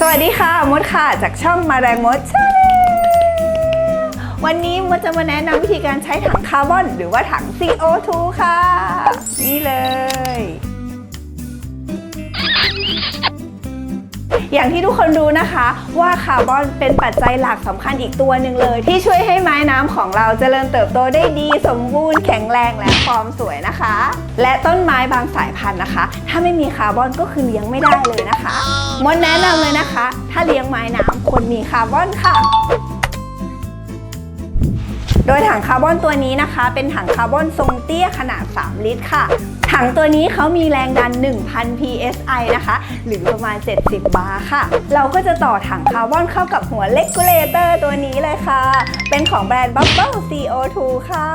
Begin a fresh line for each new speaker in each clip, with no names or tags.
สวัสดีค่ะ มดค่ะ จากช่องมาแรงมดชาวันนี้มดจะมาแนะนำวิธีการใช้ถังคาร์บอน หรือว่าถัง CO2 ค่ะ นี่เลย อย่างที่ทุกคนรู้นะคะ ว่าคาร์บอนเป็นปัจจัยหลักสำคัญอีกตัวหนึ่งเลย ที่ช่วยให้ไม้น้ำของเราเจริญเติบโตได้ดี สมบูรณ์แข็งแรงและฟอร์มสวยนะคะ และต้นไม้บางสายพันธุ์นะคะ ถ้าไม่มีคาร์บอนก็คือเลี้ยงไม่ได้เลยนะคะมดแนะนำเลยนะคะ ถ้าเลี้ยงไม้น้ำควรมีคาร์บอนค่ะโดยถังคาร์บอนตัวนี้นะคะ เป็นถังคาร์บอนทรงเตี้ยขนาด 3 ลิตรค่ะ ถังตัวนี้เขามีแรงดัน 1,000 psi นะคะ หรือประมาณ 70 บาร์ค่ะ เราก็จะต่อถังคาร์บอนเข้ากับหัวเลกูเลเตอร์ตัวนี้เลยค่ะ เป็นของแบรนด์ Bubble CO2 ค่ะ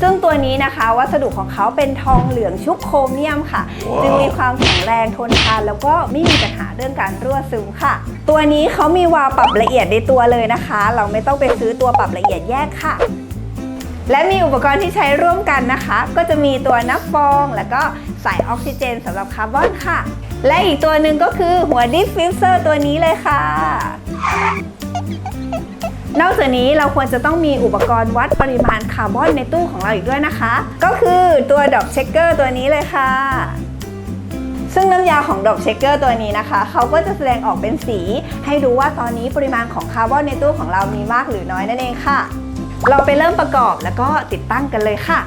ซึ่งตัวนี้นะคะ วัสดุของเขาเป็นทองเหลืองชุบโครเมียมค่ะ จึงมีความแข็งแรงทนทาน แล้วก็ไม่มีปัญหาเรื่องการรั่วซึมค่ะ ตัวนี้เขามีวาล์วปรับละเอียดในตัวเลยนะคะ เราไม่ต้องไปซื้อตัวปรับละเอียดแยกค่ะ และมีอุปกรณ์ที่ใช้ร่วมกันนะคะ ก็จะมีตัวนับฟอง แล้วก็สายออกซิเจนสำหรับคาร์บอนค่ะ และอีกตัวหนึ่งก็คือหัวดิฟฟิวเซอร์ตัวนี้เลยค่ะ นอกจากนี้เราควรจะต้องมีอุปกรณ์วัดปริมาณคาร์บอนในตู้ของเราอีกด้วยนะคะ ก็คือตัวดอกเช็คเกอร์ตัวนี้เลยค่ะซึ่งน้ำยาของดอกเช็คเกอร์ตัวนี้นะคะ เขาก็จะแสดงออกเป็นสี ให้ดูว่าตอนนี้ปริมาณของคาร์บอนในตู้ของเรามีมากหรือน้อยนั่นเองค่ะ เราไปเริ่มประกอบแล้วก็ติดตั้งกันเลยค่ะ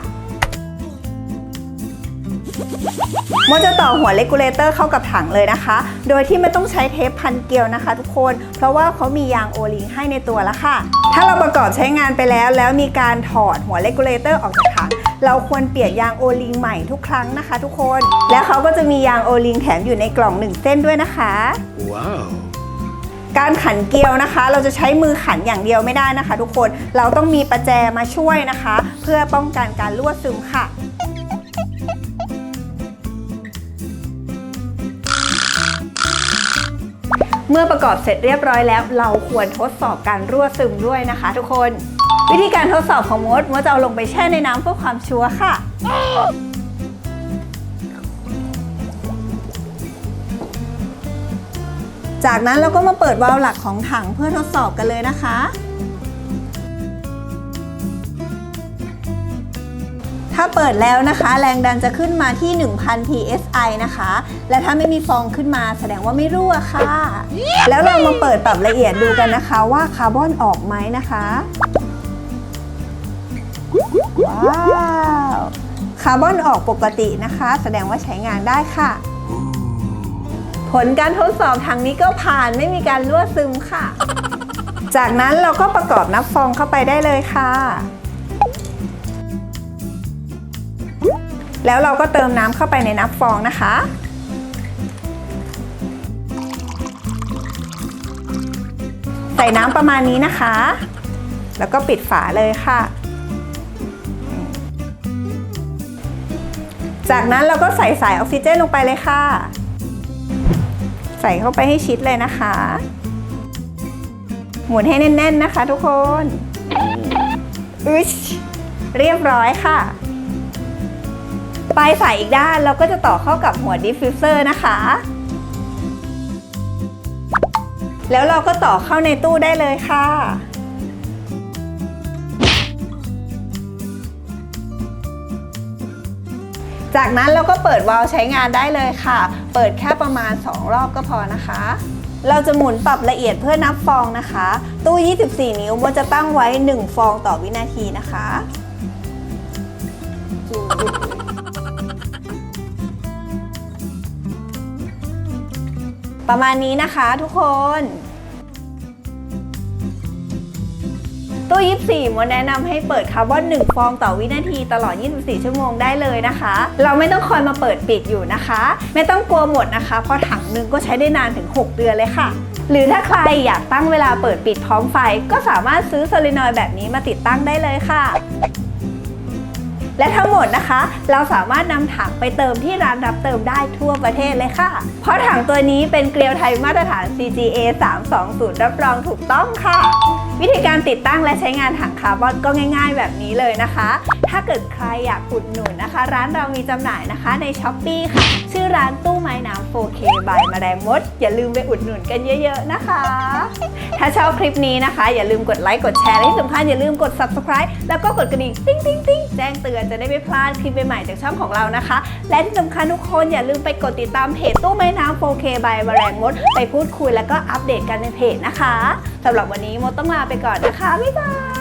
มดจะต่อหัวเลกูลเลเตอร์เข้ากับถังเลยนะคะ โดยที่ไม่ต้องใช้เทปพันเกลียวนะคะ ทุกคน เพราะว่าเขามียางโอลิงให้ในตัวแล้วค่ะ ถ้าเราประกอบใช้งานไปแล้ว แล้วมีการถอดหัวเลกูลเลเตอร์ออกจากถัง เราควรเปลี่ยนยางโอลิงใหม่ทุกครั้งนะคะ ทุกคน และเขาก็จะมียางโอลิงแถมอยู่ในกล่องหนึ่งเส้นด้วยนะคะ
Wow.
การขันเกลียวนะคะ เราจะใช้มือขันอย่างเดียวไม่ได้นะคะ ทุกคนเราต้องมีประแจมาช่วยนะคะ เพื่อป้องกันการรั่วซึมค่ะเมื่อประกอบเสร็จเรียบร้อยแล้ว เราควรทดสอบการรั่วซึมด้วยนะคะ ทุกคน วิธีการทดสอบของมดมดจะเอาลงไปแช่ในน้ำเพื่อความชัวร์ค่ะ จากนั้นเราก็มาเปิดวาล์วหลักของถังเพื่อทดสอบกันเลยนะคะ ถ้าเปิดแล้วนะคะ แรงดันจะขึ้นมาที่ 1,000 psi นะคะ และถ้าไม่มีฟองขึ้นมาแสดงว่าไม่รั่วค่ะ แล้วเรามาเปิดปรับละเอียดดูกันนะคะ ว่าคาร์บอนออกไหมนะคะว้าวคาร์บอนออกปกตินะคะ แสดงว่าใช้งานได้ค่ะ ผลการทดสอบทางนี้ก็ผ่านไม่มีการรั่วซึมค่ะ จากนั้นเราก็ประกอบนับฟองเข้าไปได้เลยค่ะ แล้วเราก็เติมน้ำเข้าไปในนับฟองนะคะ ใส่น้ำประมาณนี้นะคะ แล้วก็ปิดฝาเลยค่ะจากนั้นเราก็ใส่สายออกซิเจนลงไปเลยค่ะ ส่เข้าไปให้ชิดเลยนะคะ หมุนให้แน่น ๆ นะคะทุกคนอึชเรียบร้อยค่ะ ปลายสายอีกด้านเราก็จะต่อเข้ากับหัวดิฟฟิวเซอร์นะคะ แล้วเราก็ต่อเข้าในตู้ได้เลยค่ะ จากนั้นเราก็เปิดวาล์วใช้งานได้เลยค่ะ เปิดแค่ประมาณ 2 รอบก็พอนะคะ เราจะหมุนปรับละเอียดเพื่อนับฟองนะคะ ตู้ 24 นิ้วมันจะตั้งไว้ 1 ฟองต่อวินาทีนะคะประมาณนี้นะคะทุกคน ตู้24มดแนะนำให้เปิดคาร์บอน1ฟองต่อวินาทีตลอด 24 ชั่วโมงได้เลยนะคะ เราไม่ต้องคอยมาเปิดปิดอยู่นะคะ ไม่ต้องกลัวหมดนะคะ เพราะถังหนึงก็ใช้ได้นานถึง 6 เดือนเลยค่ะหรือถ้าใครอยากตั้งเวลาเปิดปิดพร้อมไฟ ก็สามารถซื้อโซลินอยด์แบบนี้มาติดตั้งได้เลยค่ะ และทั้งหมดนะคะ เราสามารถนำถังไปเติมที่ร้านรับเติมได้ทั่วประเทศเลยค่ะ เพราะถังตัวนี้เป็นเกลียวไทยมาตรฐาน CGA 320 รับรองถูกต้องค่ะ วิธีการติดตั้งและใช้งานถังคาร์บอนก็ง่าย ๆ แบบนี้เลยนะคะ ถ้าเกิดใครอยากอุดหนุนนะคะ ร้านเรามีจำหน่ายนะคะใน s h อ p e e ค่ะ ชื่อร้านตู้ไม้น้ำ 4K by แมลงมด อย่าลืมไปอุดหนุนกันเยอะๆนะคะ ถ้าชอบคลิปนี้นะคะ อย่าลืมกดไลค์กดแชร์และที่สำคัญอย่าลืมกด subscribe แล้วก็กดกระดิ่งติ๊งติ๊งติ๊งแจ้งเตือนจะได้ไม่พลาดคลิปใหม่ๆจากช่องของเรานะคะ และที่สำคัญทุกคนอย่าลืมไปกดติดตามเพจตู้ไม้น้ำ 4K by แรงมด ไปพูดคุยแล้วก็อัปเดตกันในเพจนะคะสำหรับวันนี้มดต้องลาไปก่อนนะคะบ๊ายบาย